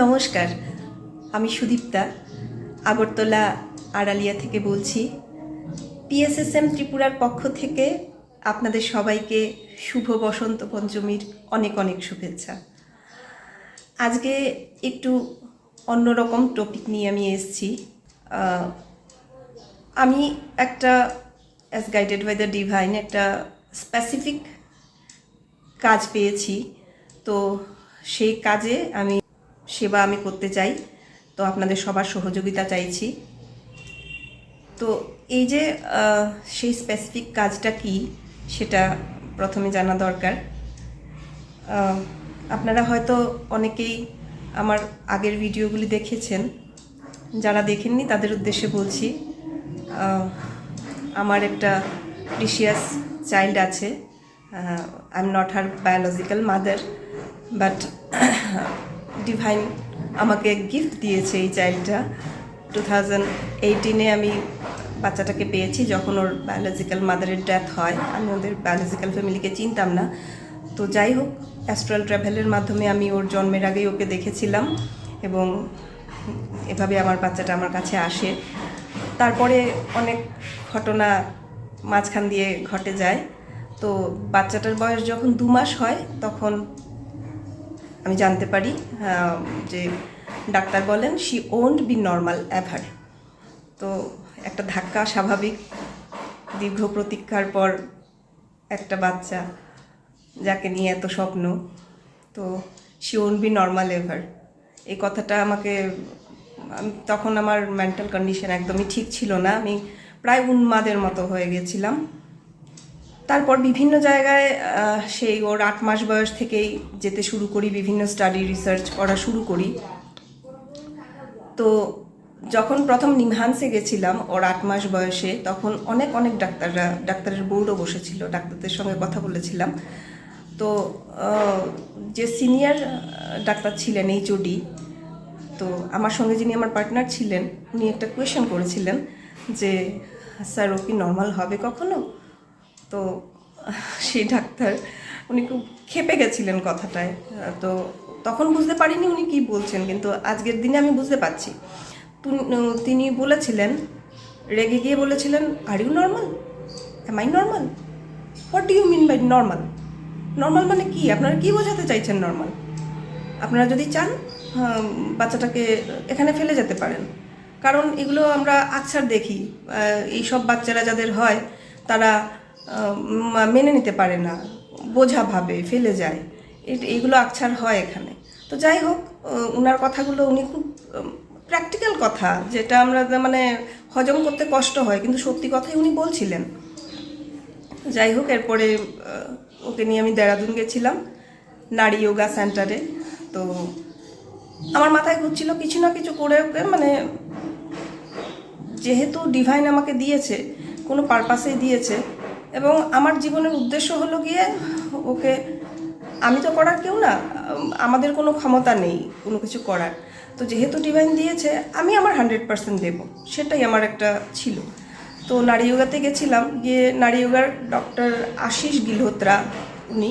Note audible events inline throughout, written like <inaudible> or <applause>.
নমস্কার, আমি সুদীপ্তা, আগরতলা আড়ালিয়া থেকে বলছি। পিএসএসএম ত্রিপুরার পক্ষ থেকে আপনাদের সবাইকে শুভ বসন্ত পঞ্চমীর অনেক অনেক শুভেচ্ছা। আজকে একটু অন্যরকম টপিক নিয়ে আমি এসেছি। আমি একটা as guided by the divine একটা স্পেসিফিক কাজ পেয়েছি। তো সেই কাজে আমি সেবা আমি করতে চাই। তো আপনাদের সবার সহযোগিতা চাইছি। তো এই যে সেই স্পেসিফিক কাজটা কি, সেটা প্রথমে জানা দরকার। আপনারা হয়তো অনেকেই আমার আগের ভিডিওগুলি দেখেছেন। যারা দেখেননি, তাদের উদ্দেশ্যে বলছি আমার একটা প্রিশিয়াস চাইল্ড আছে। I am not her biological mother but divine আমাকে গিফট দিয়েছে এই চাইল্ডটা টু থাউজেন্ড এইটিনে আমি বাচ্চাটাকে পেয়েছি, যখন ওর বায়োলজিক্যাল মাদারের ডেথ হয়। আমি ওদের বায়োলজিক্যাল ফ্যামিলিকে চিনতাম না। তো যাই হোক অ্যাস্ট্রাল ট্রাভেলের মাধ্যমে আমি ওর জন্মের আগেই ওকে দেখেছিলাম এবং এভাবে আমার বাচ্চাটা আমার কাছে আসে। তারপরে অনেক ঘটনা মাঝখান দিয়ে ঘটে যায়। তো বাচ্চাটার বয়স যখন দু মাস হয়, তখন আমি জানতে পারি যে ডাক্তার বলেন she won't be normal ever তো একটা ধাক্কা স্বাভাবিক, দীর্ঘ প্রতীক্ষার পর একটা বাচ্চা যাকে নিয়ে এত স্বপ্ন, তো she won't be normal ever এই কথাটা আমাকে তখন আমার মেন্টাল কন্ডিশন একদমই ঠিক ছিল না। আমি প্রায় উন্মাদের মতো হয়ে গেছিলাম। তারপর বিভিন্ন জায়গায় সেই ওর আট মাস বয়স থেকেই যেতে শুরু করি, বিভিন্ন স্টাডি রিসার্চ করা শুরু করি। তো যখন প্রথম নিমহান্সে গেছিলাম ওর আট মাস বয়সে, তখন অনেক অনেক ডাক্তাররা, ডাক্তারের বোর্ডও বসেছিল, ডাক্তারদের সঙ্গে কথা বলেছিলাম। তো যে সিনিয়র ডাক্তার ছিলেন এইচওডি তো আমার সঙ্গে যিনি আমার পার্টনার ছিলেন, উনি একটা কোয়েশন করেছিলেন যে, স্যার, ও কি নর্মাল হবে কখনো? তো সেই ডাক্তার উনি খুব খেপে গেছিলেন কথাটায়। তো তখন বুঝতে পারিনি উনি কি বলছেন কিন্তু আজকের দিনে আমি বুঝতে পারছি। তিনি বলেছিলেন রেগে গিয়ে বলেছিলেন are you normal am I normal what you mean by normal normal মানে কি? আপনারা কি বোঝাতে চাইছেন নর্মাল আপনারা যদি চান বাচ্চাটাকে এখানে ফেলে যেতে পারেন। কারণ এগুলো আমরা আকছার দেখি আহ, এইসব বাচ্চারা যাদের হয় তারা মেনে নিতে পারে না, বোঝা ভাবে, ফেলে যায়। এইগুলো আকছার হয় এখানে। তো যাই হোক ওনার কথাগুলো উনি খুব প্র্যাকটিক্যাল কথা, যেটা আমরা মানে হজম করতে কষ্ট হয়, কিন্তু সত্যি কথাই উনি বলছিলেন। যাই হোক, এরপরে ওকে নিয়ে আমি দেরাদুন গেছিলাম, নারী যোগা সেন্টারে তো আমার মাথায় ঘুরছিল কিছু না কিছু করে ওকে মানে যেহেতু ডিভাইন আমাকে দিয়েছে, কোনো পারপাসেই দিয়েছে এবং আমার জীবনের উদ্দেশ্য হলো গিয়ে ওকে, আমি তো করার কেউ না, আমাদের কোনো ক্ষমতা নেই কোনো কিছু করার। তো যেহেতু ডিভাইন দিয়েছে, আমি আমার হান্ড্রেড পার্সেন্ট দেবো, সেটাই আমার একটা ছিল। তো নারী যোগাতে গেছিলাম, গিয়ে নারী যোগার ডক্টর আশিস গিলহোত্রা, উনি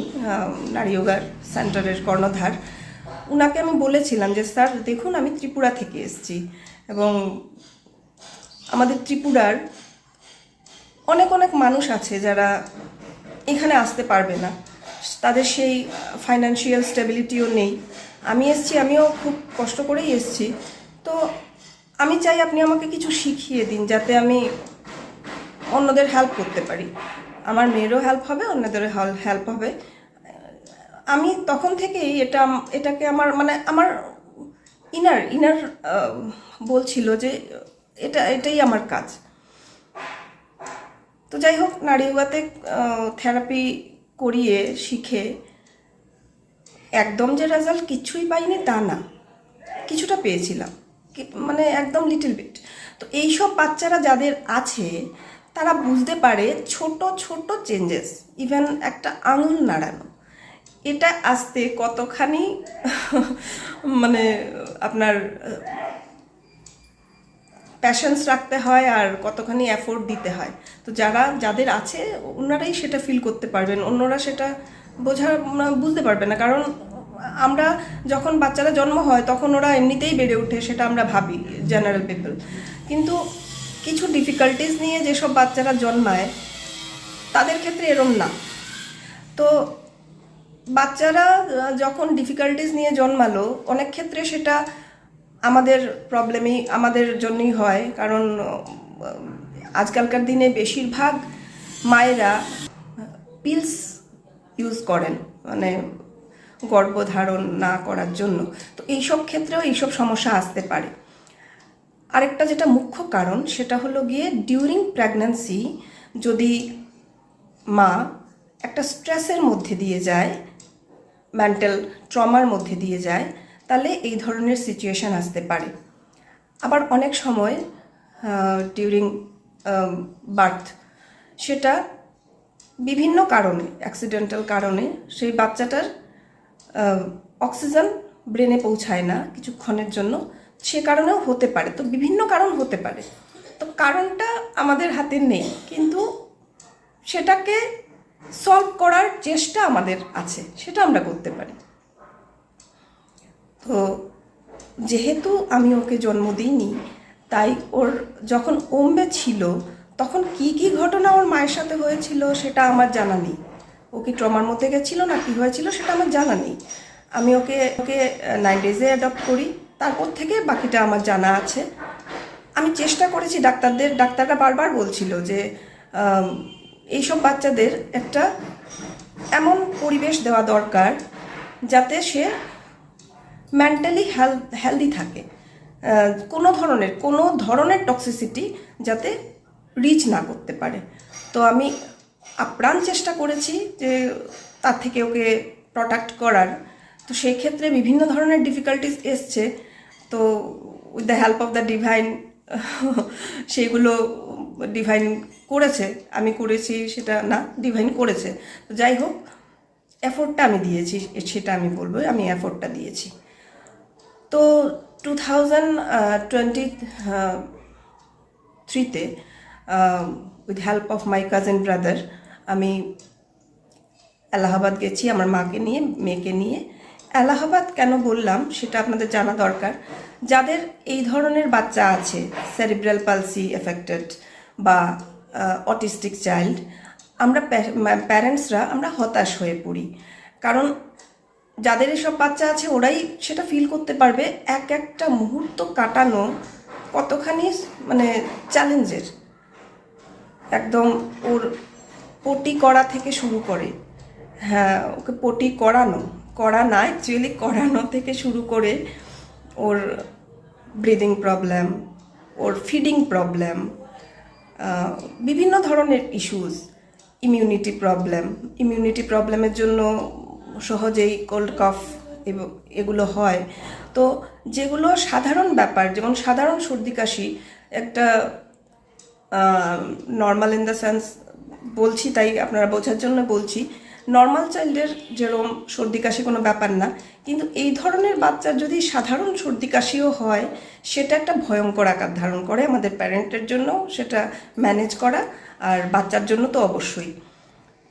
নারী যোগার সেন্টারের কর্ণধার, উনাকে আমি বলেছিলাম যে, স্যার, দেখুন, আমি ত্রিপুরা থেকে এসেছি এবং আমাদের ত্রিপুরার অনেক অনেক মানুষ আছে যারা এখানে আসতে পারবে না। তাদের সেই ফাইন্যান্সিয়াল স্টেবিলিটিও নেই। আমি এসছি, আমিও খুব কষ্ট করেই এসছি। তো আমি চাই আপনি আমাকে কিছু শিখিয়ে দিন যাতে আমি অন্যদের হেল্প করতে পারি। আমার মেয়েরও হেল্প হবে, অন্যদেরও হেল্প হবে। আমি তখন থেকেই এটা, এটাকে আমার মানে আমার ইনার ইনার বলছিল যে এটা, এটাই আমার কাজ। তো যাই হোক, নারী যোগাতে থেরাপি করিয়ে, শিখে, একদম যে রেজাল্ট কিছুই পাইনি তা না, কিছুটা পেয়েছিলাম মানে একদম লিটল বিট তো এইসব বাচ্চারা যাদের আছে, তারা বুঝতে পারে ছোট ছোট চেঞ্জেস ইভেন একটা আঙুল নাড়ানো, এটা আসতে কতখানি <laughs> মানে আপনার প্যাশন্স রাখতে হয় আর কতখানি এফোর্ট দিতে হয়। তো যারা, যাদের আছে ওনারাই সেটা ফিল করতে পারবেন। অন্যরা সেটা বোঝা বুঝতে পারবে না। কারণ আমরা যখন বাচ্চারা জন্ম হয়, তখন ওরা এমনিতেই বেড়ে ওঠে, সেটা আমরা ভাবি জেনারেল পিপল কিন্তু কিছু ডিফিকাল্টিস নিয়ে যেসব বাচ্চারা জন্মায়, তাদের ক্ষেত্রে এরম না। তো বাচ্চারা যখন ডিফিকাল্টিস নিয়ে জন্মালো, অনেক ক্ষেত্রে সেটা আমাদের প্রবলেমই আমাদের জন্যই হয়। কারণ আজকালকার দিনে বেশিরভাগ মায়েরা পিলস ইউজ করেন মানে গর্ভধারণ না করার জন্য। তো এইসব ক্ষেত্রেও এইসব সমস্যা আসতে পারে। আরেকটা যেটা মুখ্য কারণ, সেটা হলো গিয়ে ডিউরিং প্রেগন্যান্সি যদি মা একটা স্ট্রেসের মধ্যে দিয়ে যায় মেন্টাল ট্রমার মধ্যে দিয়ে যায় তাহলে এই ধরনের সিচুয়েশান আসতে পারে। আবার অনেক সময় ডিউরিং বার্থ সেটা বিভিন্ন কারণে অ্যাক্সিডেন্টাল কারণে সেই বাচ্চাটার অক্সিজেন ব্রেনে পৌঁছায় না কিছুক্ষণের জন্য। সে কারণেও হতে পারে। তো বিভিন্ন কারণ হতে পারে। তো কারণটা আমাদের হাতে নেই, কিন্তু সেটাকে সলভ করার চেষ্টা আমাদের আছে, সেটা আমরা করতে পারি। তো যেহেতু আমি ওকে জন্ম দিইনি, তাই ওর যখন ওম্বে ছিল, তখন কি কি ঘটনা ওর মায়ের সাথে হয়েছিল সেটা আমার জানা নেই। ও কি ট্রমার মধ্যে গেছিল না কি হয়েছিল সেটা আমার জানা নেই। আমি ওকে ওকে নাইন ডেজে অ্যাডপ্ট করি, তারপর থেকে বাকিটা আমার জানা আছে। আমি চেষ্টা করেছি ডাক্তারদের, ডাক্তাররা বারবার বলছিল যে এইসব বাচ্চাদের একটা এমন পরিবেশ দেওয়া দরকার যাতে সে মেন্টালি হেলদি থাকে। কোনো ধরনের কোনো ধরনের টক্সিসিটি যাতে রিচ না করতে পারে। তো আমি আপ্রাণ চেষ্টা করেছি যে তার থেকে ওকে প্রোটেক্ট করার। তো সেই ক্ষেত্রে বিভিন্ন ধরনের ডিফিকাল্টিস এসছে। তো with the help of the divine সেইগুলো ডিভাইন করেছে। আমি করেছি সেটা না ডিভাইন করেছে। তো যাই হোক এফোর্টটা আমি দিয়েছি, সেটা আমি বলব, আমি এফোর্টটা দিয়েছি। তো টু থাউজেন্ড টোয়েন্টি থ্রিতে with help of my cousin brother আমি এলাহাবাদ গেছি আমার মাকে নিয়ে, মেয়েকে নিয়ে। এলাহাবাদ কেন বললাম সেটা আপনাদের জানা দরকার। যাদের এই ধরনের বাচ্চা আছে সেরিব্রাল পালসি এফেক্টেড বা অটিস্টিক চাইল্ড আমরা প্যারেন্টসরা আমরা হতাশ হয়ে পড়ি। কারণ যাদের এসব বাচ্চা আছে, ওরাই সেটা ফিল করতে পারবে। এক একটা মুহূর্ত কাটানো কতখানি মানে চ্যালেঞ্জের একদম ওর পটি করা থেকে শুরু করে হ্যাঁ ওকে পটি করানো, করা না অ্যাকচুয়ালি করানো থেকে শুরু করে ওর ব্রিদিং প্রবলেম ওর ফিডিং প্রবলেম বিভিন্ন ধরনের ইস্যুস ইমিউনিটি প্রবলেম ইমিউনিটি প্রবলেমের জন্য সহজেই কোল্ড কফ এবং এগুলো হয়। তো যেগুলো সাধারণ ব্যাপার, যেমন সাধারণ সর্দি কাশি, একটা নর্মাল ইন দ্য সেন্স বলছি তাই আপনারা বোঝার জন্য বলছি নর্মাল চাইল্ডের যেরকম সর্দি কাশি কোনো ব্যাপার না, কিন্তু এই ধরনের বাচ্চার যদি সাধারণ সর্দি কাশিও হয়, সেটা একটা ভয়ঙ্কর আকার ধারণ করে আমাদের প্যারেন্টের জন্য, সেটা ম্যানেজ করা, আর বাচ্চার জন্য তো অবশ্যই।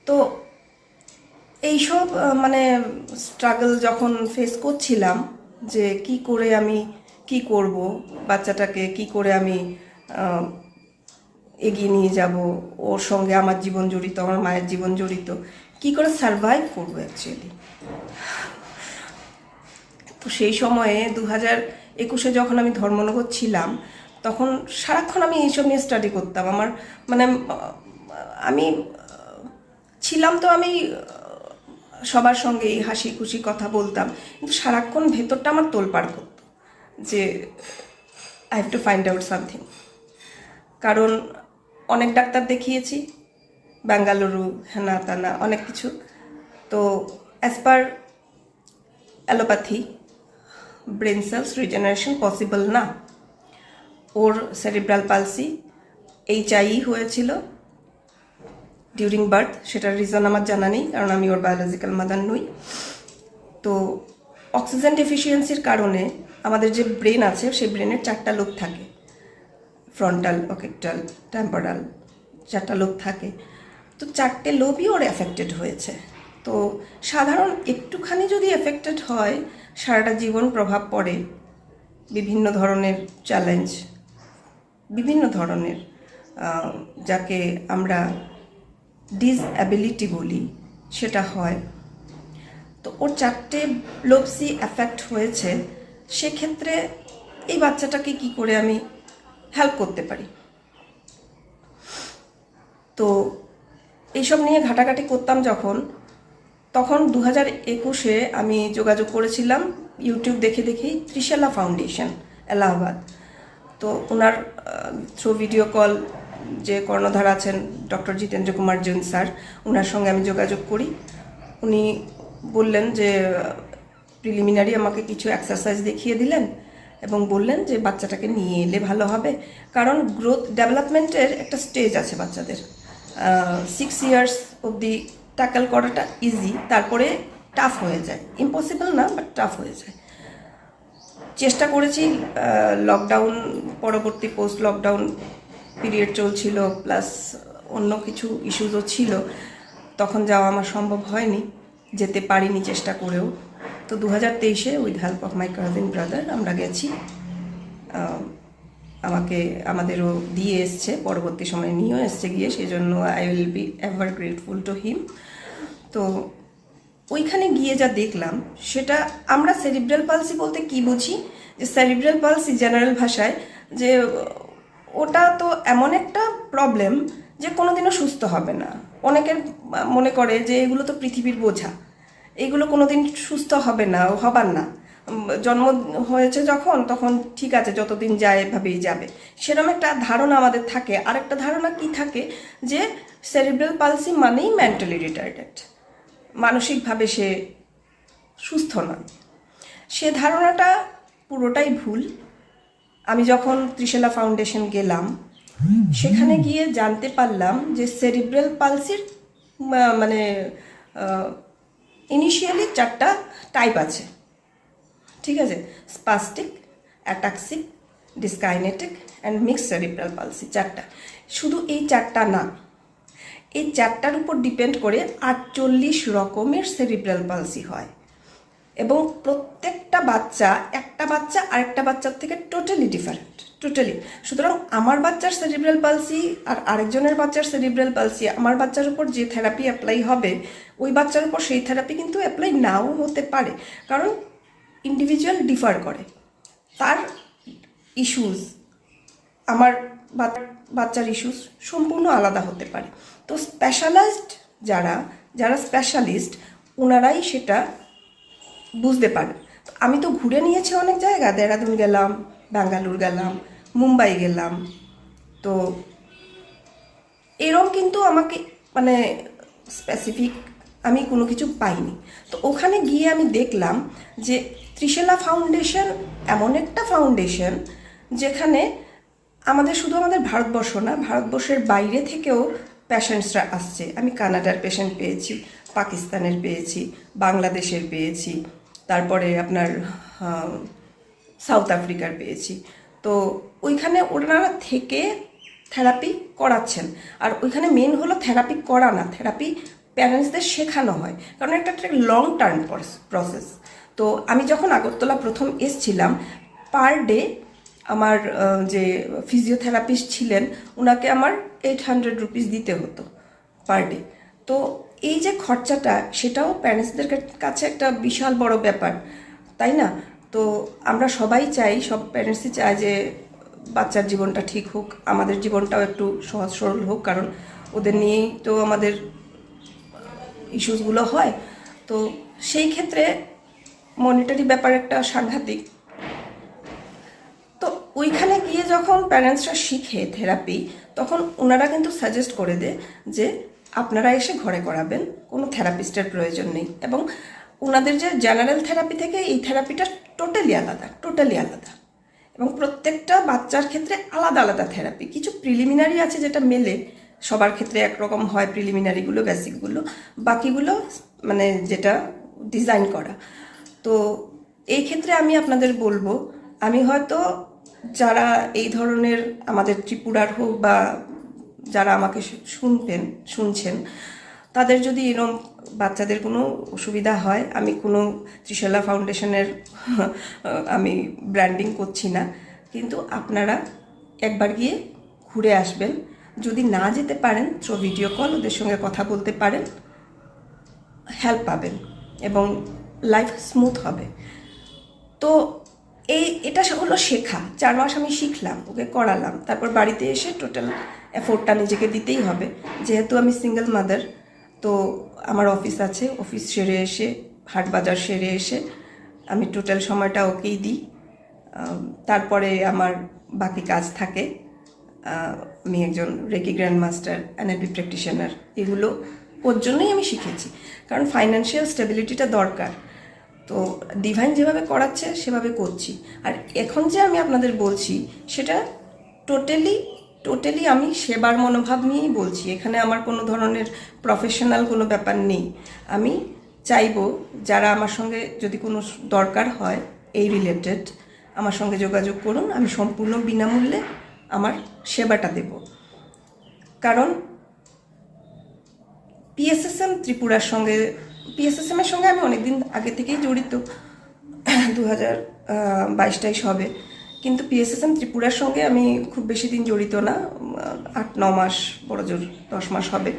তো এইসব মানে স্ট্রাগল যখন ফেস করছিলাম যে কি করে আমি কি করব, বাচ্চাটাকে কি করে আমি এগিয়ে নিয়ে যাব, ওর সঙ্গে আমার জীবন জড়িত, আমার মায়ের জীবন জড়িত, কি করে সারভাইভ করব অ্যাকচুয়ালি তো সেই সময়ে দু হাজার একুশে যখন আমি ধর্মনগর ছিলাম, তখন সারাক্ষণ আমি এইসব নিয়ে স্টাডি করতাম। আমার মানে আমি, ছিলাম তো আমি আহ, সঙ্গে এই হাসি খুশি কথা বলতাম। কিন্তু সারাক্ষণ ভেতরটা আমার তোলপাড় করতো যে I have to find out something কারণ অনেক ডাক্তার দেখিয়েছি বেঙ্গালুরু হেনা তানা অনেক কিছু। তো as per allopathy brain cells regeneration possible না। ওর সেরিব্রাল পালসি এইচআই হয়েছিল। ডিউরিং বার্থ সেটার রিজন আমার জানা নেই, কারণ আমি ওর বায়োলজিক্যাল মাদার নই। তো অক্সিজেন ডেফিসিয়েন্সির কারণে আমাদের যে ব্রেন আছে, সেই ব্রেনের চারটা লোক থাকে। ফ্রন্টাল অকেকটাল টেম্পোরাল চারটা লোক থাকে। তো চারটে লোভই ওর এফেক্টেড হয়েছে। তো সাধারণ একটুখানি যদি এফেক্টেড হয়, সারাটা জীবন প্রভাব পড়ে বিভিন্ন ধরনের চ্যালেঞ্জ বিভিন্ন ধরনের যাকে আমরা ডিসঅ্যাবিলিটি বলি, সেটা হয়। তো ওর চারটে লোপসি অ্যাফেক্ট হয়েছে, সেক্ষেত্রে এই বাচ্চাটাকে কি করে আমি হেল্প করতে পারি? তো এইসব নিয়ে ঘাটাঘাটি করতাম যখন, তখন দু হাজার একুশে আমি যোগাযোগ করেছিলাম ইউটিউব দেখে দেখেই ত্রিশালা ফাউন্ডেশন, এলাহাবাদ। তো ওনার থ্রু ভিডিও কল যে কর্ণধার আছেন ডক্টর জিতেন্দ্র কুমার জৈন স্যার ওনার সঙ্গে আমি যোগাযোগ করি। উনি বললেন যে, প্রিলিমিনারি আমাকে কিছু এক্সারসাইজ দেখিয়ে দিলেন এবং বললেন যে বাচ্চাটাকে নিয়ে এলে ভালো হবে। কারণ গ্রোথ ডেভেলপমেন্টের একটা স্টেজ আছে বাচ্চাদের। সিক্স ইয়ার্স অবধি ট্যাকল করাটা ইজি তারপরে টাফ হয়ে যায়। ইম্পসিবল না বাট টাফ হয়ে যায়। চেষ্টা করেছি লকডাউন পরবর্তী পোস্ট লকডাউন পিরিয়ড চলছিল প্লাস অন্য কিছু ইস্যুসও ছিল, তখন যাওয়া আমার সম্ভব হয়নি, যেতে পারিনি চেষ্টা করেও। তো দু হাজার তেইশে with help of my cousin brother আমরা গেছি আমাকে, আমাদেরও দিয়ে এসছে, পরবর্তী সময়ে নিয়েও এসছে গিয়ে সেই জন্য I will be ever grateful to him তো ওইখানে গিয়ে যা দেখলাম, সেটা আমরা সেরিব্রাল পালসি বলতে কি বুঝি? যে সেরিব্রাল পালসি জেনারেল ভাষায় যে ওটা তো এমন একটা প্রবলেম যে কোনোদিনও সুস্থ হবে না। অনেকের মনে করে যে এগুলো তো পৃথিবীর বোঝা। এগুলো কোনোদিন সুস্থ হবে না, হবার না। জন্ম হয়েছে যখন, তখন ঠিক আছে, যতদিন যায় এভাবেই যাবে। সেরকম একটা ধারণা আমাদের থাকে। আরেকটা ধারণা কি থাকে যে সেরিব্রাল পালসি মানেই মেন্টালি রিটার্ডেড মানসিকভাবে সে সুস্থ নয়। সে ধারণাটা পুরোটাই ভুল। আমি যখন ত্রিশালা ফাউন্ডেশন গেলাম, সেখানে গিয়ে জানতে পারলাম যে সেরিব্রাল পালসির মানে ইনিশিয়ালি চারটা টাইপ আছে। ঠিক আছে? Spastic ataxic dyskinetic and mix cerebral palsy চারটা। শুধু এই চারটা না, এই চারটার উপর ডিপেন্ড করে আটচল্লিশ রকমের সেরিব্রাল পালসি হয়। এবং প্রত্যেকটা বাচ্চা, একটা বাচ্চা আরেকটা বাচ্চার থেকে টোটালি ডিফারেন্ট টোটালি সুতরাং আমার বাচ্চার সেরিব্রাল পালসি আর আরেকজনের বাচ্চার সেরিব্রাল পালসি আমার বাচ্চার উপর যে থেরাপি অ্যাপ্লাই হবে, ওই বাচ্চার উপর সেই থেরাপি কিন্তু অ্যাপ্লাই নাও হতে পারে। কারণ ইন্ডিভিজুয়াল ডিফার করে। তার ইস্যুস আমার বাচ- বাচ্চার ইস্যুস সম্পূর্ণ আলাদা হতে পারে। তো স্পেশালাইজড যারা যারা স্পেশালিস্ট ওনারাই সেটা বুঝতে পারে আমি তো ঘুরে নিয়েছি অনেক জায়গা। দেহরাদুন গেলাম, ব্যাঙ্গালোর গেলাম, মুম্বাই গেলাম। তো এরম কিন্তু আমাকে মানে স্পেসিফিক আমি কোনো কিছু পাইনি। তো ওখানে গিয়ে আমি দেখলাম যে ত্রিশেলা ফাউন্ডেশন এমন একটা ফাউন্ডেশন যেখানে আমাদের শুধু আমাদের ভারতবর্ষ না, ভারতবর্ষের বাইরে থেকেও পেশেন্টসরা আসছে। আমি কানাডার পেশেন্ট পেয়েছি, পাকিস্তানের পেয়েছি, বাংলাদেশের পেয়েছি তারপরে আপনার সাউথ আফ্রিকার পেয়েছি। তো ওইখানে ওনারা থেকে থেরাপি করাচ্ছেন। আর ওইখানে মেন হলো থেরাপি করা না, থেরাপি প্যারেন্টসদের শেখানো হয়। কারণ এটা একটা লং টার্ম প্রসেস তো আমি যখন আগরতলা প্রথম এসছিলাম পার ডে আমার যে ফিজিওথেরাপিস্ট ছিলেন ওনাকে আমার এইট হান্ড্রেড রুপিস দিতে হতো পার ডে তো এই যে খরচাটা, সেটাও প্যারেন্টসদের কাছে একটা বিশাল বড় ব্যাপার, তাই না? তো আমরা সবাই চাই, সব প্যারেন্টসই চায় যে বাচ্চার জীবনটা ঠিক হোক, আমাদের জীবনটাও একটু সহজ সরল হোক, কারণ ওদের নিয়েই তো আমাদের ইস্যুসগুলো হয়। তো সেই ক্ষেত্রে মনিটারি ব্যাপার একটা সাংঘাতিক। তো ওইখানে গিয়ে যখন প্যারেন্টসরা শিখে থেরাপি তখন ওনারা কিন্তু সাজেস্ট করে দেয় যে আপনারা এসে ঘরে করাবেন, কোনো থেরাপিস্টের প্রয়োজন নেই। এবং ওনাদের যে জেনারেল থেরাপি থেকে এই থেরাপিটা টোটালি আলাদা টোটালি আলাদা। এবং প্রত্যেকটা বাচ্চার ক্ষেত্রে আলাদা আলাদা থেরাপি। কিছু প্রিলিমিনারি আছে যেটা মেলে, সবার ক্ষেত্রে একরকম হয় প্রিলিমিনারিগুলো, বেসিকগুলো। বাকিগুলো মানে যেটা ডিজাইন করা। তো এই ক্ষেত্রে আমি আপনাদের বলব, আমি হয়তো যারা এই ধরনের আমাদের ত্রিপুরার হোক বা যারা আমাকে শুনতেন, শুনছেন, তাদের যদি এরকম বাচ্চাদের কোনো অসুবিধা হয়, আমি কোনো ত্রিশালা ফাউন্ডেশনের, <laughs> আমি ব্র্যান্ডিং করছি না। কিন্তু আপনারা একবার গিয়ে ঘুরে আসবেন। যদি না যেতে পারেন, তো ভিডিও কল ওদের সঙ্গে কথা বলতে পারেন। হেল্প পাবেন এবং লাইফ স্মুথ হবে। তো এই, এটা হলো শেখা। চার মাস আমি শিখলাম, ওকে করালাম। তারপর বাড়িতে এসে টোটাল এফোর্টটা নিজেকে দিতেই হবে। যেহেতু আমি সিঙ্গেল মাদার তো আমার অফিস আছে অফিস সেরে এসে, হাট বাজার সেরে এসে আমি টোটাল সময়টা ওকেই দিই। তারপরে আমার বাকি কাজ থাকে। আমি একজন reiki grand master NLP practitioner এগুলো ওর জন্যই আমি শিখেছি। কারণ ফাইন্যান্সিয়াল স্টেবিলিটিটা দরকার। তো ডিভাইন যেভাবে করাচ্ছে, সেভাবে করছি। আর এখন যে আমি আপনাদের বলছি, সেটা টোটালি টোটালি আমি সেবার মনোভাব নিয়েই বলছি। এখানে আমার কোনো ধরনের প্রফেশনাল কোনো ব্যাপার নেই। আমি চাইব যারা আমার সঙ্গে যদি কোনো দরকার হয়, এই রিলেটেড আমার সঙ্গে যোগাযোগ করুন। আমি সম্পূর্ণ বিনামূল্যে আমার সেবাটা দেব। কারণ পিএসএসএম ত্রিপুরার সঙ্গে পিএসএসএম এর সঙ্গে আমি অনেকদিন আগে থেকেই জড়িত। দু হাজার হবে। কিন্তু পিএসএসএম ত্রিপুরার সঙ্গে আমি খুব বেশি দিন জড়িত না। আট, ন মাস, বড় জোর দশ মাস হবে।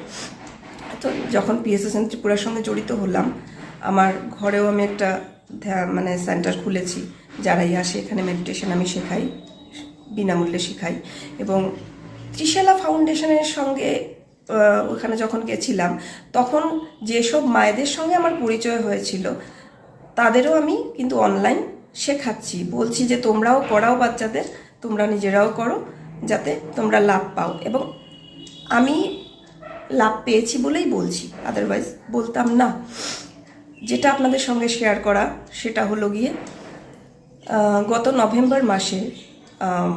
তো যখন পিএসএসএম ত্রিপুরার সঙ্গে জড়িত হলাম, আমার ঘরেও আমি একটা মানে সেন্টার খুলেছি, যারাই আসে, এখানে মেডিটেশন আমি শেখাই, বিনামূল্যে শেখাই। এবং ত্রিশালা ফাউন্ডেশনের সঙ্গে ওখানে যখন গেছিলাম তখন যেসব মায়েদের সঙ্গে আমার পরিচয় হয়েছিল তাদেরও আমি কিন্তু অনলাইন শেখাচ্ছি। বলছি যে তোমরাও করাও বাচ্চাদের তোমরা নিজেরাও করো যাতে তোমরা লাভ পাও। এবং আমি লাভ পেয়েছি বলেই বলছি। আদারওয়াইজ বলতাম না। যেটা আপনাদের সঙ্গে শেয়ার করা সেটা হলো গিয়ে গত নভেম্বর মাসে আম,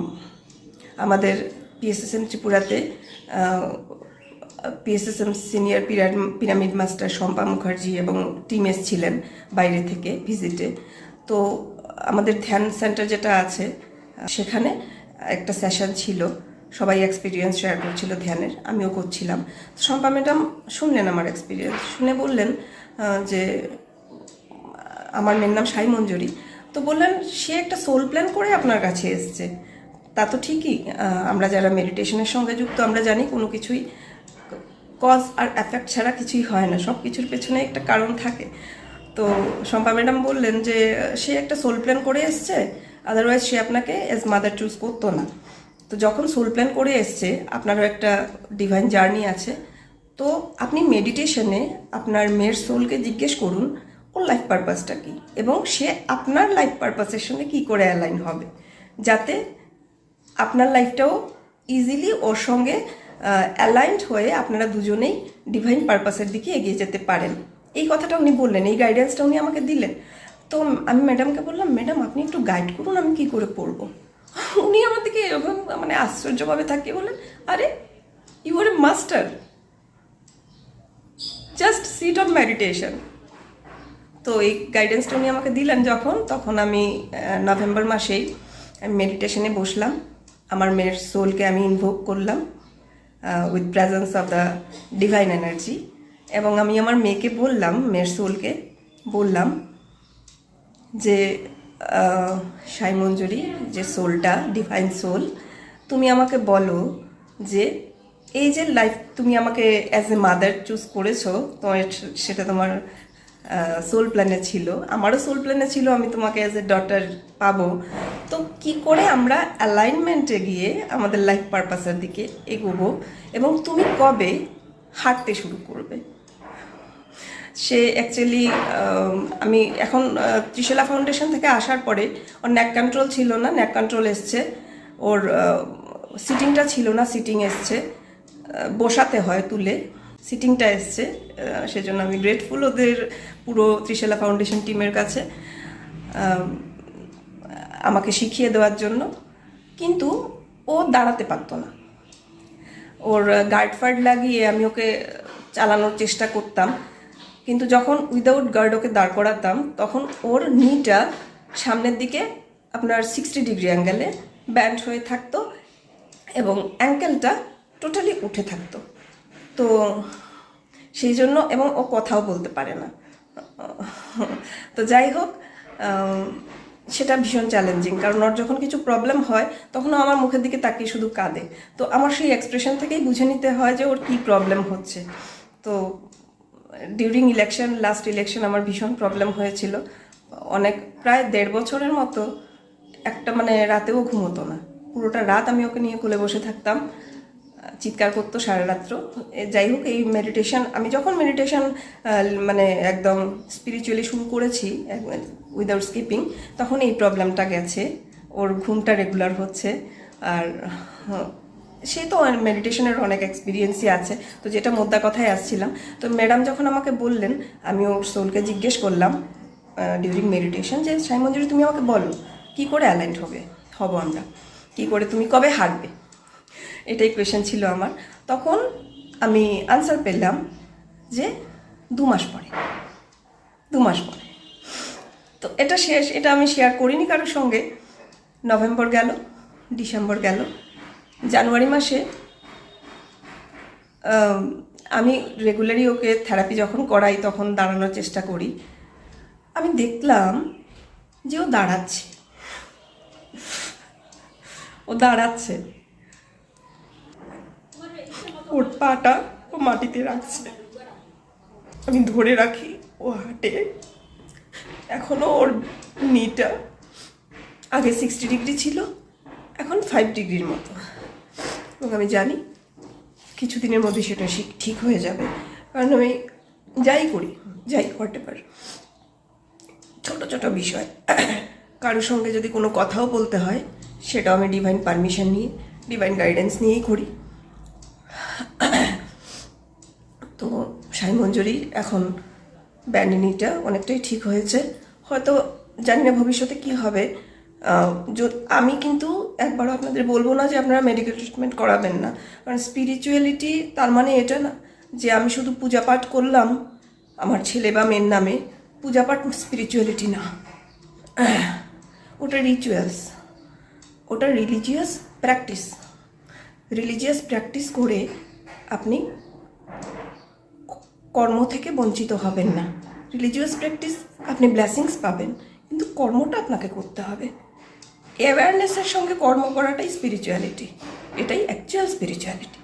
আমাদের পিএসএসএম ত্রিপুরাতে PSSM senior pyramid master Shampa Mukherjee এবং টিম এসছিলেন বাইরে থেকে ভিজিটে তো আমাদের ধ্যান সেন্টার যেটা আছে, সেখানে একটা সেশন ছিল। সবাই এক্সপিরিয়েন্স শেয়ার করছিল ধ্যানের, আমিও করছিলাম। তো শম্পা ম্যাডাম শুনলেন আমার এক্সপিরিয়েন্স শুনে বললেন যে, আমার মেয়ের নাম সাই মঞ্জুরি। তো বললেন, সে একটা সোল প্ল্যান করে আপনার কাছে এসছে। তা তো ঠিকই আমরা যারা মেডিটেশনের সঙ্গে যুক্ত, আমরা জানি কোনো কিছুই কজ আর এফেক্ট ছাড়া কিছুই হয় না। সব কিছুর পেছনে একটা কারণ থাকে। তো শম্পা ম্যাডাম বললেন যে, সে একটা সোল প্ল্যান করে এসছে আদারওয়াইজ সে আপনাকে এজ মাদার চুজ করতো না। তো যখন সোল প্ল্যান করে এসছে, আপনারও একটা ডিভাইন জার্নি আছে। তো আপনি মেডিটেশনে আপনার মেয়ের সোলকে জিজ্ঞেস করুন, ওর লাইফ পারপাসটা কী? এবং সে আপনার লাইফ পারপাসের সঙ্গে কী করে অ্যালাইন হবে? যাতে আপনার লাইফটাও ইজিলি ওর সঙ্গে অ্যালাইন্ড হয়ে আপনারা দুজনেই ডিভাইন পারপাসের দিকে এগিয়ে যেতে পারেন। এই কথাটা উনি বললেন, এই গাইডেন্সটা উনি আমাকে দিলেন। তো আমি ম্যাডামকে বললাম ম্যাডাম আপনি একটু গাইড করুন, আমি কি করে পড়ব? <laughs> উনি আমার দিকে এরকম মানে আশ্চর্যভাবে তাকিয়ে বললেন, আরে you are a master just sit of meditation তো এই গাইডেন্সটা উনি আমাকে দিলেন যখন, তখন আমি নভেম্বর মাসেই আমি মেডিটেশনে বসলাম। আমার মেয়ের সোলকে আমি ইনভোক করলাম। With presence of the divine energy এবং আমি আমার মেয়েকে বললাম, মেয়ের সোলকে বললাম যে সাই মঞ্জুরি, যে সোলটা ডিভাইন সোল তুমি আমাকে বলো যে, এই যে লাইফ তুমি আমাকে অ্যাজ এ মাদার চুজ করেছ, তোমার সেটা তোমার সোল প্ল্যানে ছিল। আমারও সোল প্ল্যানে ছিল, আমি তোমাকে অ্যাজ এ ডটার পাবো। তো কি করে আমরা অ্যালাইনমেন্টে গিয়ে আমাদের লাইফ পারপাসের দিকে এগোবো এবং তুমি কবে হাঁটতে শুরু করবে? সে অ্যাকচুয়ালি আমি এখন ত্রিশালা ফাউন্ডেশন থেকে আসার পরে ওর ন্যাক কন্ট্রোল ছিল না ন্যাক কন্ট্রোল এসছে। ওর সিটিংটা ছিল না সিটিং এসছে। বসাতে হয়, তুলে। সিটিংটা এসছে সেজন্য আমি গ্রেটফুল ওদের পুরো ত্রিশালা ফাউন্ডেশন টিমের কাছে আমাকে শিখিয়ে দেওয়ার জন্য। কিন্তু ও দাঁড়াতে পারতো না। ওর গার্ড ফার্ড লাগিয়ে আমি ওকে চালানোর চেষ্টা করতাম। কিন্তু যখন উইদাউট গার্ড ওকে দাঁড় করাতাম, তখন ওর নিটা সামনের দিকে আপনার সিক্সটি ডিগ্রি অ্যাঙ্গেলে ব্যান্ড হয়ে থাকতো এবং অ্যাঙ্কেলটা টোটালি উঠে থাকতো। তো সেই জন্য এবং ও কথাও বলতে পারে না। তো যাই হোক সেটা ভীষণ চ্যালেঞ্জিং কারণ ওর যখন কিছু প্রবলেম হয় তখন আমার মুখের দিকে তাকিয়ে শুধু কাঁদে। তো আমার সেই এক্সপ্রেশন থেকেই বুঝে নিতে হয় যে ওর কী প্রবলেম হচ্ছে। তো ডিউরিং ইলেকশন লাস্ট ইলেকশন আমার ভীষণ প্রবলেম হয়েছিল। অনেক, প্রায় দেড় বছরের মতো একটা মানে রাতেও ঘুমোতো না। পুরোটা রাত আমি ওকে নিয়ে কোলে বসে থাকতাম। চিৎকার করতো সারা রাত্র। যাই হোক এই মেডিটেশন আমি যখন মেডিটেশন মানে একদম স্পিরিচুয়ালি শুরু করেছি উইদাউট স্কিপিং তখন এই প্রবলেমটা গেছে। ওর ঘুমটা রেগুলার হচ্ছে। আর হ্যাঁ, সে তো মেডিটেশনের অনেক এক্সপিরিয়েন্সই আছে। তো যেটা মোদ্দা কথায় আসছিলাম তো ম্যাডাম যখন আমাকে বললেন আমি ওর সোলকে জিজ্ঞেস করলাম ডিউরিং মেডিটেশন যে সাই মঞ্জুরি তুমি আমাকে বলো কি করে অ্যালাইন্ড হবে? হব আমরা। কি করে তুমি কবে হারবে? এটাই কোয়েশ্চেন ছিল আমার। তখন আমি আনসার পেলাম যে দু মাস পরে। দু মাস পরে। তো এটা শেষ, এটা আমি শেয়ার করিনি কারোর সঙ্গে। নভেম্বর গেল, ডিসেম্বর গেল, জানুয়ারি মাসে আমি রেগুলারই ওকে থেরাপি যখন করাই তখন দাঁড়ানোর চেষ্টা করি। আমি দেখলাম যে ও দাঁড়াচ্ছে। ও দাঁড়াচ্ছে। ওর পাটা ও মাটিতে রাখছে। আমি ধরে রাখি, ও হাঁটে। এখনও ওর নিটা আগে সিক্সটি ডিগ্রি ছিল, এখন ফাইভ ডিগ্রির মতো। এবং আমি জানি কিছুদিনের মধ্যে সেটা ঠিক হয়ে যাবে। কারণ আমি যাই করি, যাই করতে এভার ছোট ছোট বিষয়। কারোর সঙ্গে যদি কোনো কথাও বলতে হয়, সেটাও আমি ডিভাইন পারমিশন নিয়ে ডিভাইন গাইডেন্স নিয়েই করি। তো সাই মঞ্জুরি এখন ব্যান্ডিনিটা অনেকটাই ঠিক হয়েছে। হয়তো জানি না ভবিষ্যতে কি হবে। আমি কিন্তু একবারও আপনাদের বলব না যে আপনারা মেডিকেল ট্রিটমেন্ট করাবেন না। কারণ স্পিরিচুয়ালিটি তার মানে এটা না যে আমি শুধু পূজা পাঠ করলাম আমার ছেলে বা মেয়ের নামে। পূজা পাঠ স্পিরিচুয়ালিটি না। ওটা রিচুয়ালস ওটা রিলিজিয়াস প্র্যাকটিস রিলিজিয়াস প্র্যাকটিস করে আপনি কর্ম থেকে বঞ্চিত হবেন না। রিলিজিয়াস প্র্যাকটিস আপনি ব্লেসিংস পাবেন, কিন্তু কর্মটা আপনাকে করতে হবে। অ্যাওয়ারনেসের সঙ্গে কর্ম করাটাই স্পিরিচুয়ালিটি এটাই অ্যাকচুয়াল স্পিরিচুয়ালিটি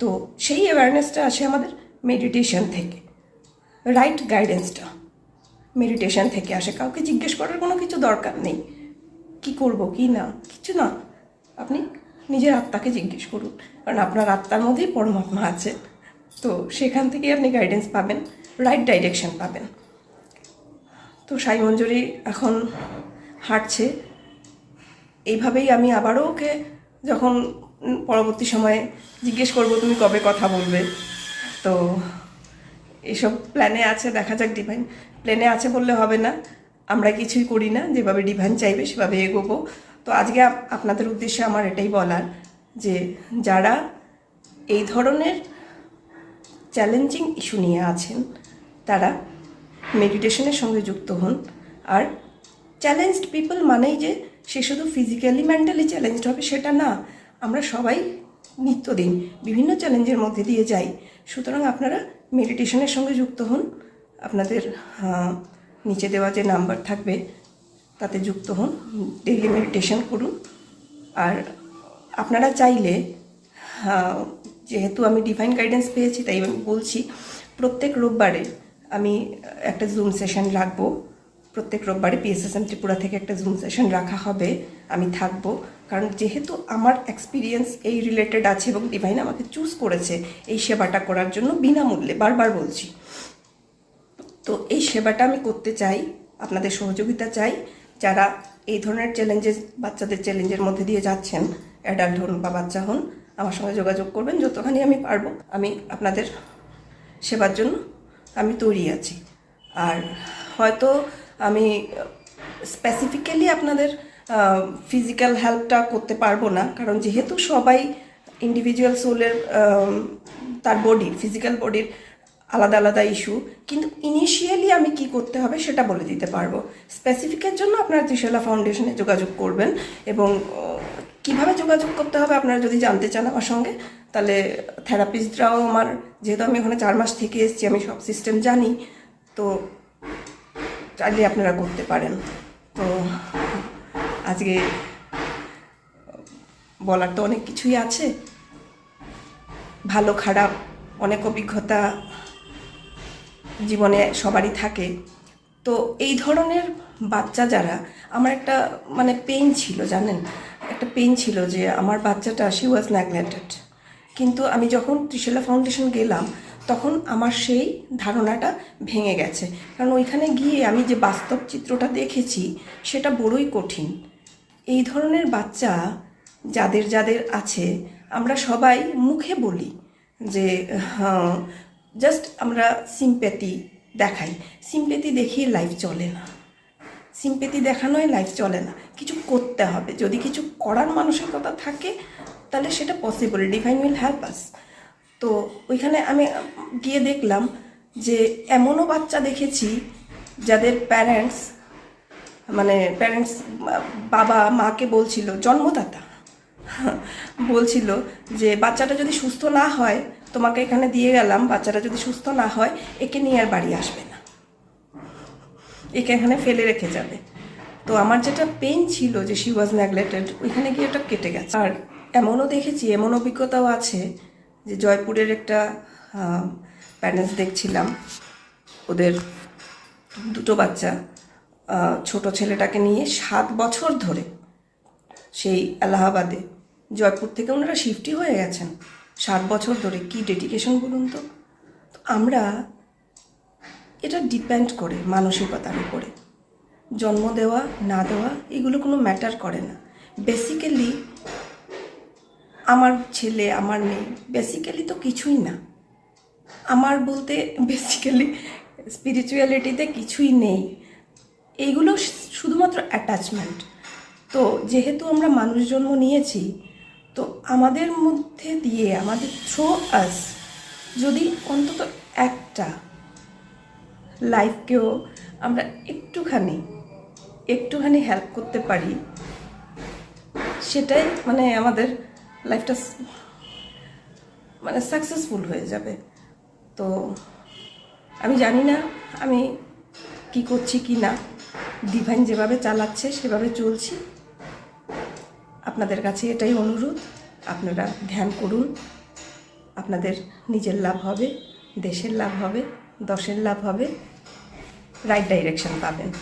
তো সেই অ্যাওয়ারনেসটা আসে আমাদের মেডিটেশন থেকে রাইট গাইডেন্সটা মেডিটেশন থেকে আসে। কাউকে জিজ্ঞেস করার কোনো কিছু দরকার নেই, কি করব, কি না, কিছু না। আপনি নিজের আত্মাকে জিজ্ঞেস করুন। কারণ আপনার আত্মার মধ্যেই পরমাত্মা আছে। তো সেখান থেকেই আপনি গাইডেন্স পাবেন রাইট ডাইরেকশন পাবেন। তো সাই মঞ্জুরি এখন হাঁটছে। এইভাবেই আমি আবারও ওকে যখন পরবর্তী সময়ে জিজ্ঞেস করব, তুমি কবে কথা বলবে? তো এসব প্ল্যানে আছে, দেখা যাক ডিভাইন প্ল্যানে আছে বললে হবে না। আমরা কিছুই করি না। যেভাবে ডিভাইন চাইবে, সেভাবে এগোবো। তো আজকে আপনাদের উদ্দেশ্যে আমার এটাই বলার যে যারা এই ধরনের চ্যালেঞ্জিং ইস্যু নিয়ে আছেন, তারা মেডিটেশনের সঙ্গে যুক্ত হন। আর চ্যালেঞ্জড পিপল মানেই যে সে শুধু ফিজিক্যালি মেন্টালি চ্যালেঞ্জড হবে সেটা না, আমরা সবাই নিত্যদিন বিভিন্ন চ্যালেঞ্জের মধ্যে দিয়ে যাই। সুতরাং আপনারা মেডিটেশনের সঙ্গে যুক্ত হন। আপনাদের নিচে দেওয়া যে নাম্বার থাকবে তাতে যুক্ত হন ডেইলি মেডিটেশন করুন। আর আপনারা চাইলে যেহেতু আমি ডিভাইন গাইডেন্স পেয়েছি, তাই আমি বলছি, প্রত্যেক রোববারে আমি একটা জুম সেশন রাখব। প্রত্যেক রোববারে পিএসএসএম ত্রিপুরা থেকে একটা জুম সেশন রাখা হবে, আমি থাকব। কারণ যেহেতু আমার এক্সপিরিয়েন্স এই রিলেটেড আছে এবং ডিভাইন আমাকে চুজ করেছে এই সেবাটা করার জন্য বিনামূল্যে, বারবার বলছি। তো এই সেবাটা আমি করতে চাই, আপনাদের সহযোগিতা চাই। যারা এই ধরনের চ্যালেঞ্জেস বাচ্চাদের চ্যালেঞ্জের মধ্যে দিয়ে যাচ্ছেন অ্যাডাল্ট হন বা বাচ্চা হন, আমার সঙ্গে যোগাযোগ করবেন, যতখানি আমি পারব। আমি আপনাদের সেবার জন্য আমি তৈরি আছি। আর হয়তো আমি স্পেসিফিক্যালি আপনাদের ফিজিক্যাল হেল্পটা করতে পারব না, কারণ যেহেতু সবাই ইন্ডিভিজুয়াল সোলের তার বডি ফিজিক্যাল বডির আলাদা আলাদা ইস্যু, কিন্তু ইনিশিয়ালি আমি কি করতে হবে সেটা বলে দিতে পারব। স্পেসিফিকের জন্য আপনারা ত্রিশালা ফাউন্ডেশনে যোগাযোগ করবেন এবং কীভাবে যোগাযোগ করতে হবে আপনারা যদি জানতে চান আমার সঙ্গে, তাহলে থেরাপিস্টরাও আমার, যেহেতু আমি ওখানে চার মাস থেকে এসেছি, আমি সব সিস্টেম জানি, তো চাইলে আপনারা করতে পারেন। তো আজকে বলার তো অনেক কিছুই আছে। ভালো, খারাপ, অনেক অভিজ্ঞতা জীবনে সবারই থাকে। তো এই ধরনের বাচ্চা যারা, আমার একটা মানে পেইন ছিল, জানেন? একটা পেইন ছিল যে আমার বাচ্চাটা শি ওয়াজ নেগলেক্টেড কিন্তু আমি যখন ত্রিশালা ফাউন্ডেশন গেলাম, তখন আমার সেই ধারণাটা ভেঙে গেছে। কারণ ওইখানে গিয়ে আমি যে বাস্তব চিত্রটা দেখেছি, সেটা বড়ই কঠিন। এই ধরনের বাচ্চা যাদের যাদের আছে, আমরা সবাই মুখে বলি যে জাস্ট আমরা সিম্প্যাথি দেখাই। সিম্প্যাথি দেখিয়ে লাইফ চলে না। সিম্পেতি দেখানোয় লাইফ চলে না। কিছু করতে হবে। যদি কিছু করার মানসিকতা থাকে, তাহলে সেটা possible divine will help us তো ওইখানে আমি গিয়ে দেখলাম যে এমনও বাচ্চা দেখেছি যাদের প্যারেন্টস মানে প্যারেন্টস বাবা মাকে বলছিল, জন্মদাতা, বলছিল যে বাচ্চাটা যদি সুস্থ না হয় তোমাকে এখানে দিয়ে গেলাম বাচ্চাটা যদি সুস্থ না হয়, একে নিয়ে আর বাড়ি আসবে না। একে এখানে ফেলে রেখে যাবে। তো আমার যেটা পেন ছিল যে শি ওয়াজ নেগলেক্টেড ওইখানে গিয়ে ওটা কেটে গেছে। আর এমনও দেখেছি, এমন অভিজ্ঞতাও আছে যে জয়পুরের একটা প্যারেন্টস দেখছিলাম। ওদের দুটো বাচ্চা ছোট ছেলেটাকে নিয়ে সাত বছর ধরে সেই এলাহাবাদে। জয়পুর থেকে ওনারা শিফটই হয়ে গেছেন। সাত বছর ধরে কি ডেডিকেশন বলুন তো? তো আমরা এটা ডিপেন্ড করে মানসিকতার উপরে। জন্ম দেওয়া, না দেওয়া, এগুলো কোনো ম্যাটার করে না। বেসিক্যালি আমার ছেলে, আমার মেয়ে বেসিক্যালি তো কিছুই না। আমার বলতে বেসিক্যালি স্পিরিচুয়ালিটিতে কিছুই নেই। এইগুলো শুধুমাত্র অ্যাটাচমেন্ট তো যেহেতু আমরা মানুষ জন্ম নিয়েছি তো আমাদের মধ্যে দিয়ে, আমাদের থ্রো আস যদি অন্তত একটা লাইফকেও আমরা একটুখানি একটুখানি হেল্প করতে পারি, সেটাই মানে আমাদের লাইফটা মানে সাকসেসফুল হয়ে যাবে। তো আমি জানি না আমি কি করছি কি না ডিভাইন যেভাবে চালাচ্ছে সেভাবে চলছি। আপনাদের কাছে এটাই অনুরোধ। আপনারা ধ্যান করুন। আপনাদের নিজের লাভ হবে, দেশের লাভ হবে, দশের লাভ হবে। রাইট ডাইরেকশন পাবেন।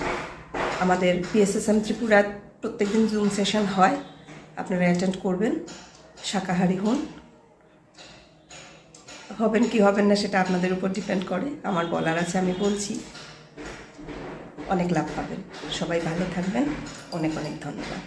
আমাদের পিএসএসএম ত্রিপুরা প্রত্যেকদিন জুম সেশন হয়। আপনারা অ্যাটেন্ড করবেন। শাকাহারি হন। হবেন কি হবেন না সেটা আপনাদের উপর ডিপেন্ড করে। আমার বলার আছে, আমি বলছি। অনেক লাভ পাবেন। সবাই ভালো থাকবেন। অনেক অনেক ধন্যবাদ।